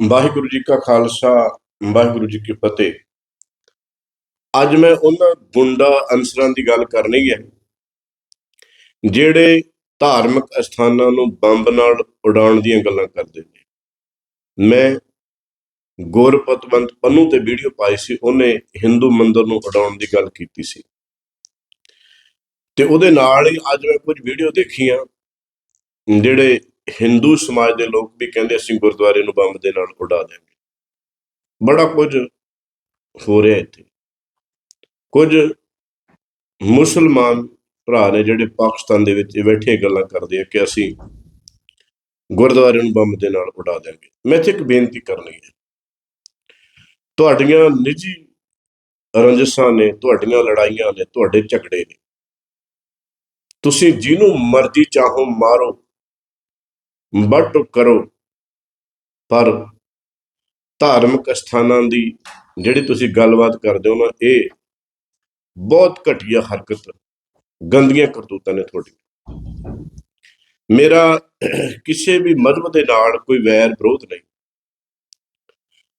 ਵਾਹਿਗੁਰੂ ਜੀ ਕਾ ਖਾਲਸਾ, ਵਾਹਿਗੁਰੂ ਜੀ ਕੀ ਫਤਿਹ। ਅੱਜ ਮੈਂ ਉਹਨਾਂ ਗੁੰਡਾ ਅਨਸਰਾਂ ਦੀ ਗੱਲ ਕਰਨੀ ਹੈ, ਜਿਹੜੇ ਧਾਰਮਿਕ ਅਸਥਾਨਾਂ ਨੂੰ ਬੰਬ ਨਾਲ ਉਡਾਉਣ ਦੀਆਂ ਗੱਲਾਂ ਕਰਦੇ ਨੇ। ਮੈਂ ਗੁਰਪਤਵੰਤ ਪੰਨੂ ਤੇ ਵੀਡੀਓ ਪਾਈ ਸੀ, ਉਹਨੇ ਹਿੰਦੂ ਮੰਦਰ ਨੂੰ ਉਡਾਉਣ ਦੀ ਗੱਲ ਕੀਤੀ ਸੀ। ਤੇ ਉਹਦੇ ਨਾਲ ਹੀ ਅੱਜ ਮੈਂ ਕੁਝ ਵੀਡੀਓ ਦੇਖੀਆਂ, ਜਿਹੜੇ ਹਿੰਦੂ ਸਮਾਜ ਦੇ ਲੋਕ ਵੀ ਕਹਿੰਦੇ ਅਸੀਂ ਗੁਰਦੁਆਰੇ ਨੂੰ ਬੰਬ ਦੇ ਨਾਲ ਉਡਾ ਦਿਆਂਗੇ। ਬੜਾ ਕੁਝ ਹੋ ਰਿਹਾ ਇੱਥੇ। ਕੁਝ ਮੁਸਲਮਾਨ ਭਰਾ ਨੇ ਜਿਹੜੇ ਪਾਕਿਸਤਾਨ ਦੇ ਵਿੱਚ ਬੈਠੇ ਗੱਲਾਂ ਕਰਦੇ ਆ ਕਿ ਅਸੀਂ ਗੁਰਦੁਆਰੇ ਨੂੰ ਬੰਬ ਦੇ ਨਾਲ ਉਡਾ ਦਿਆਂਗੇ। ਮੈਂ ਇੱਥੇ ਇੱਕ ਬੇਨਤੀ ਕਰਨੀ ਹੈ। ਤੁਹਾਡੀਆਂ ਨਿੱਜੀ ਰੰਜਿਸ਼ਾਂ ਨੇ, ਤੁਹਾਡੀਆਂ ਲੜਾਈਆਂ ਨੇ, ਤੁਹਾਡੇ ਝਗੜੇ ਨੇ। ਤੁਸੀਂ ਜਿਹਨੂੰ ਮਰਜ਼ੀ ਚਾਹੋ ਮਾਰੋ। ਵੱਟ ਕਰੋ। ਪਰ ਧਾਰਮਿਕ ਸਥਾਨਾਂ ਦੀ ਜਿਹੜੀ ਤੁਸੀਂ ਗੱਲਬਾਤ ਕਰਦੇ ਹੋ ਨਾ, ਇਹ ਬਹੁਤ ਘਟੀਆ ਹਰਕਤ, ਗੰਦੀਆਂ ਕਰਤੂਤਾਂ ਨੇ ਤੁਹਾਡੀ। ਮੇਰਾ ਕਿਸੇ ਵੀ ਮਜ਼ਹਬ ਦੇ ਨਾਲ ਕੋਈ ਵੈਰ ਵਿਰੋਧ ਨਹੀਂ।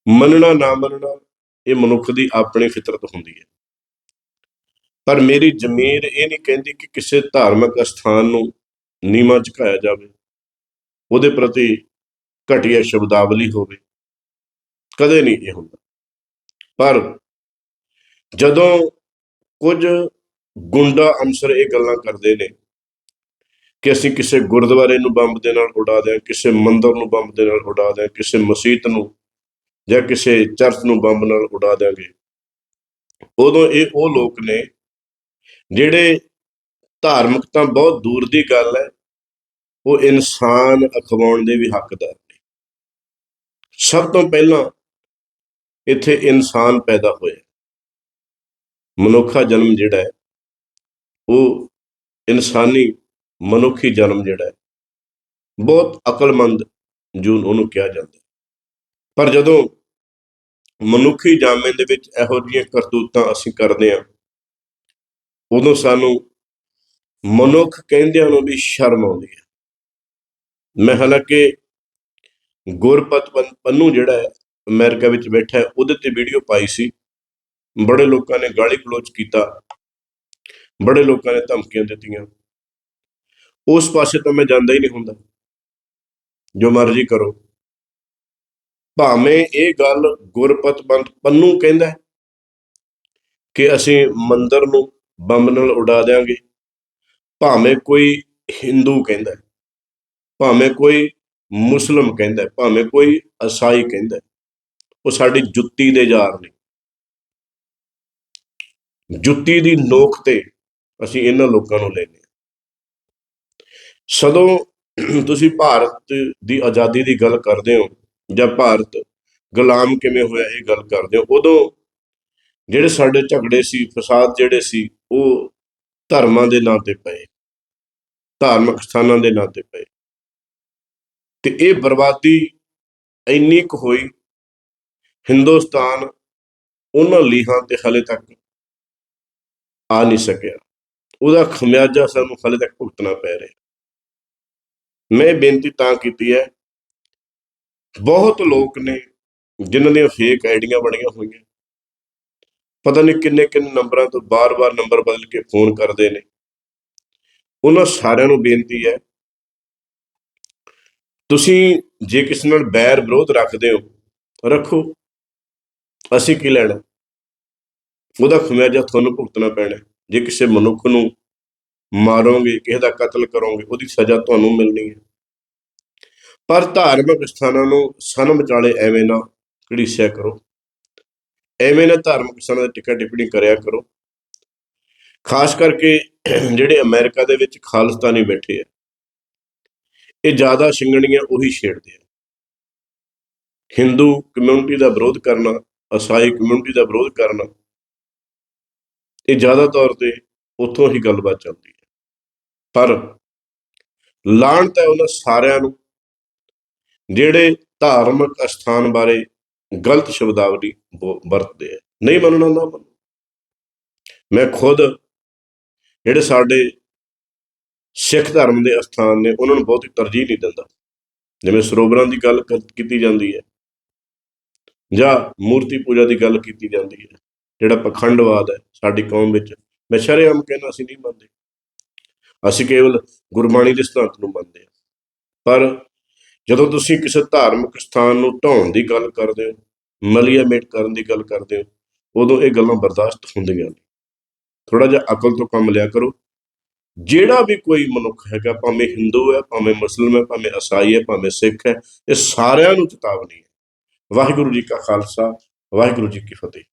ਮੰਨਣਾ, ਨਾ ਮੰਨਣਾ, ਇਹ ਮਨੁੱਖ ਦੀ ਆਪਣੀ ਫਿਤਰਤ ਹੁੰਦੀ ਹੈ। ਪਰ ਮੇਰੀ ਜ਼ਮੀਰ ਇਹ ਨਹੀਂ ਕਹਿੰਦੀ ਕਿ ਕਿਸੇ ਧਾਰਮਿਕ ਸਥਾਨ ਨੂੰ ਨੀਵਾਂ ਝੁਕਾਇਆ ਜਾਵੇ। ਉਹਦੇ ਪ੍ਰਤੀ ਘਟੀਆ ਸ਼ਬਦਾਵਲੀ ਹੋਵੇ। ਕਦੇ ਨਹੀਂ ਇਹ ਹੁੰਦਾ। ਪਰ ਜਦੋਂ ਕੁਝ ਗੁੰਡਾ ਅੰਸਰ ਇਹ ਗੱਲਾਂ ਕਰਦੇ ਨੇ ਕਿ ਅਸੀਂ ਕਿਸੇ ਗੁਰਦੁਆਰੇ ਨੂੰ ਬੰਬ ਦੇ ਨਾਲ ਉਡਾ ਦਿਆਂ ਕਿਸੇ ਮੰਦਰ ਨੂੰ ਬੰਬ ਦੇ ਨਾਲ ਉਡਾ ਦਿਆਂ ਕਿਸੇ ਮਸਜਿਦ ਨੂੰ ਜਾਂ ਕਿਸੇ ਚਰਚ ਨੂੰ ਬੰਬ ਨਾਲ ਉਡਾ ਦਿਆਂਗੇ, ਉਦੋਂ ਇਹ ਉਹ ਲੋਕ ਨੇ ਜਿਹੜੇ ਧਾਰਮਿਕ ਤਾਂ ਬਹੁਤ ਦੂਰ ਦੀ ਗੱਲ ਹੈ ਉਹ ਇਨਸਾਨ ਅਖਵਾਉਣ ਦੇ ਵੀ ਹੱਕਦਾਰ ਨੇ। ਸਭ ਤੋਂ ਪਹਿਲਾਂ ਇੱਥੇ ਇਨਸਾਨ ਪੈਦਾ ਹੋਇਆ। ਮਨੁੱਖਾ ਜਨਮ ਜਿਹੜਾ ਹੈ, ਉਹ ਇਨਸਾਨੀ ਮਨੁੱਖੀ ਜਨਮ ਜਿਹੜਾ ਹੈ, ਬਹੁਤ ਅਕਲਮੰਦ ਜੂਨ ਉਹਨੂੰ ਕਿਹਾ ਜਾਂਦਾ ਪਰ ਜਦੋਂ ਮਨੁੱਖੀ ਜਾਮੇ ਦੇ ਵਿੱਚ ਇਹੋ ਜਿਹੀਆਂ ਕਰਤੂਤਾਂ ਅਸੀਂ ਕਰਦੇ ਹਾਂ, ਉਦੋਂ ਸਾਨੂੰ ਮਨੁੱਖ ਕਹਿੰਦਿਆਂ ਨੂੰ ਵੀ ਸ਼ਰਮ ਆਉਂਦੀ ਹੈ। ਮੈਂ ਹਾਲਾਂਕਿ ਗੁਰਪਤ ਪੰ- ਪੰਨੂ ਜਿਹੜਾ ਹੈ ਅਮਰੀਕਾ ਵਿੱਚ ਬੈਠਾ ਹੈ ਉਹਦੇ ਤੇ ਵੀਡੀਓ ਪਾਈ ਸੀ। ਬੜੇ ਲੋਕਾਂ ਨੇ ਗਾਲੀ ਗਲੋਚ ਕੀਤਾ। ਬੜੇ ਲੋਕਾਂ ਨੇ ਧਮਕੀਆਂ ਦਿੱਤੀਆਂ। ਉਸ ਪਾਸੇ ਤਾਂ ਮੈਂ ਜਾਂਦਾ ਹੀ ਨਹੀਂ ਹੁੰਦਾ। ਜੋ ਮਰਜ਼ੀ ਕਰੋ। ਭਾਵੇਂ ਇਹ ਗੱਲ ਗੁਰਪਤ ਪੰਤ ਪੰਨੂ ਕਹਿੰਦਾ ਹੈ ਕਿ ਅਸੀਂ ਮੰਦਰ ਨੂੰ ਬੰਬ ਨਾਲ ਉਡਾ ਦਿਆਂਗੇ। ਭਾਵੇਂ ਕੋਈ ਹਿੰਦੂ ਕਹਿੰਦਾ ਹੈ, ਭਾਵੇਂ ਕੋਈ ਮੁਸਲਮ ਕਹਿੰਦਾ ਭਾਵੇਂ ਕੋਈ ਈਸਾਈ ਕਹਿੰਦਾ ਉਹ ਸਾਡੀ ਜੁੱਤੀ ਦੇ ਯਾਰ ਨੇ। ਜੁੱਤੀ ਦੀ ਨੋਕ ਤੇ ਅਸੀਂ ਇਹਨਾਂ ਲੋਕਾਂ ਨੂੰ ਲੈਨੇ ਹਾਂ। ਸਦੋਂ ਤੁਸੀਂ ਭਾਰਤ ਦੀ ਆਜ਼ਾਦੀ ਦੀ ਗੱਲ ਕਰਦੇ ਹੋ ਜਾਂ ਭਾਰਤ ਗੁਲਾਮ ਕਿਵੇਂ ਹੋਇਆ ਇਹ ਗੱਲ ਕਰਦੇ ਹੋ, ਉਦੋਂ ਜਿਹੜੇ ਸਾਡੇ ਝਗੜੇ ਸੀ, ਫਸਾਦ ਜਿਹੜੇ ਸੀ, ਉਹ ਧਰਮਾਂ ਦੇ ਨਾਂ ਤੇ ਪਏ, ਧਾਰਮਿਕ ਸਥਾਨਾਂ ਦੇ ਨਾਂ ਤੇ ਪਏ। ਤੇ ਇਹ ਬਰਬਾਦੀ ਇੰਨੀ ਕੁ ਹੋਈ ਹਿੰਦੁਸਤਾਨ ਉਹਨਾਂ ਲੀਹਾਂ ਤੇ ਹਲੇ ਤੱਕ ਆ ਨਹੀਂ ਸਕਿਆ। ਉਹਦਾ ਖਮਿਆਜਾ ਸਾਨੂੰ ਹਲੇ ਤੱਕ ਭੁਗਤਣਾ ਪੈ ਰਿਹਾ। ਮੈਂ ਇਹ ਬੇਨਤੀ ਤਾਂ ਕੀਤੀ ਹੈ, ਬਹੁਤ ਲੋਕ ਨੇ ਜਿਨ੍ਹਾਂ ਦੀਆਂ ਫੇਕ ਆਈਡੀਆਂ ਬਣੀਆਂ ਹੋਈਆਂ। ਪਤਾ ਨਹੀਂ ਕਿੰਨੇ ਕਿੰਨੇ ਨੰਬਰਾਂ ਤੋਂ ਬਾਰ-ਬਾਰ ਨੰਬਰ ਬਦਲ ਕੇ ਫੋਨ ਕਰਦੇ ਨੇ। ਉਹਨਾਂ ਸਾਰਿਆਂ ਨੂੰ ਬੇਨਤੀ ਹੈ ਤੁਸੀਂ ਜੇ ਕਿਸੇ ਨਾਲ ਬੈਰ ਵਿਰੋਧ ਰੱਖਦੇ ਹੋ, ਰੱਖੋ। ਅਸੀਂ ਕੀ ਲੈਣਾ? ਉਹਦਾ ਖਮਿਆਜਾ ਤੁਹਾਨੂੰ ਭੁਗਤਣਾ ਪੈਣਾ। ਜੇ ਕਿਸੇ ਮਨੁੱਖ ਨੂੰ ਮਾਰੋਗੇ, ਕਿਸੇ ਦਾ ਕਤਲ ਕਰੋਗੇ, ਉਹਦੀ ਸਜ਼ਾ ਤੁਹਾਨੂੰ ਮਿਲਣੀ ਹੈ। ਪਰ ਧਾਰਮਿਕ ਸਥਾਨਾਂ ਨੂੰ ਸਨਮ ਵਿਚਾਲੇ ਐਵੇਂ ਨਾ ਘੜੀਸਿਆ ਕਰੋ। ਐਵੇਂ ਨਾ ਧਾਰਮਿਕ ਸਥਾਨਾਂ ਦੇ ਟਿੱਕਾ ਟਿੱਪਣੀ ਕਰਿਆ ਕਰੋ। ਖਾਸ ਕਰਕੇ ਜਿਹੜੇ ਅਮਰੀਕਾ ਦੇ ਵਿੱਚ ਖਾਲਿਸਤਾਨੀ ਬੈਠੇ ਆ। ਇਹ ਜ਼ਿਆਦਾ ਸ਼ਿੰਗਣੀਆਂ ਉਹੀ ਛੇੜਦੇ ਆ। ਹਿੰਦੂ ਕਮਿਊਨਿਟੀ ਦਾ ਵਿਰੋਧ ਕਰਨਾ ਈਸਾਈ ਕਮਿਊਨਿਟੀ ਦਾ ਵਿਰੋਧ ਕਰਨਾ, ਇਹ ਜ਼ਿਆਦਾ ਤੌਰ ਤੇ ਉੱਥੋਂ ਹੀ ਗੱਲਬਾਤ ਚੱਲਦੀ ਹੈ। ਪਰ ਲਾਹਣਤ ਹੈ ਉਹਨਾਂ ਸਾਰਿਆਂ ਨੂੰ, ਜਿਹੜੇ ਧਾਰਮਿਕ ਅਸਥਾਨ ਬਾਰੇ ਗਲਤ ਸ਼ਬਦਾਵਲੀ ਬੋ- ਵਰਤਦੇ ਆ। ਨਹੀਂ ਮੰਨਣਾ ਨਾ ਮੰਨੋ ਮੈਂ ਖੁਦ, ਜਿਹੜੇ ਸਾਡੇ ਸਿੱਖ ਧਰਮ ਦੇ ਅਸਥਾਨ ਨੇ ਉਹਨਾਂ ਨੂੰ ਬਹੁਤੀ ਤਰਜੀਹ ਨਹੀਂ ਦਿੰਦਾ। ਜਿਵੇਂ ਸਰੋਵਰਾਂ ਦੀ ਗੱਲ ਕੀਤੀ ਜਾਂਦੀ ਹੈ ਜਾਂ ਮੂਰਤੀ ਪੂਜਾ ਦੀ ਗੱਲ ਕੀਤੀ ਜਾਂਦੀ ਹੈ, ਜਿਹੜਾ ਪਖੰਡਵਾਦ ਹੈ ਸਾਡੀ ਕੌਮ ਵਿੱਚ। ਮੈਂ ਸ਼ਰੇਆਮ ਕਹਿੰਦਾ ਅਸੀਂ ਨਹੀਂ ਮੰਨਦੇ। ਅਸੀਂ ਕੇਵਲ ਗੁਰਬਾਣੀ ਦੇ ਸਿਧਾਂਤ ਨੂੰ ਮੰਨਦੇ ਹਾਂ। ਪਰ ਜਦੋਂ ਤੁਸੀਂ ਕਿਸੇ ਧਾਰਮਿਕ ਸਥਾਨ ਨੂੰ ਢਾਉਣ ਦੀ ਗੱਲ ਕਰਦੇ ਹੋ, ਮਲੀਆ ਮੇਟ ਕਰਨ ਦੀ ਗੱਲ ਕਰਦੇ ਹੋ, ਉਦੋਂ ਇਹ ਗੱਲਾਂ ਬਰਦਾਸ਼ਤ ਹੁੰਦੀਆਂ ਨੇ। ਥੋੜਾ ਜਿਹਾ ਅਕਲ ਤੋਂ ਕੰਮ ਲਿਆ ਕਰੋ। ਜਿਹੜਾ ਵੀ ਕੋਈ ਮਨੁੱਖ ਹੈਗਾ, ਭਾਵੇਂ ਹਿੰਦੂ ਹੈ, ਭਾਵੇਂ ਮੁਸਲਮਾਨ ਹੈ, ਭਾਵੇਂ ਈਸਾਈ ਹੈ, ਭਾਵੇਂ ਸਿੱਖ ਹੈ, ਇਹ ਸਾਰਿਆਂ ਨੂੰ ਚੇਤਾਵਨੀ ਹੈ। ਵਾਹਿਗੁਰੂ ਜੀ ਕਾ ਖਾਲਸਾ, ਵਾਹਿਗੁਰੂ ਜੀ ਕੀ ਫਤਿਹ।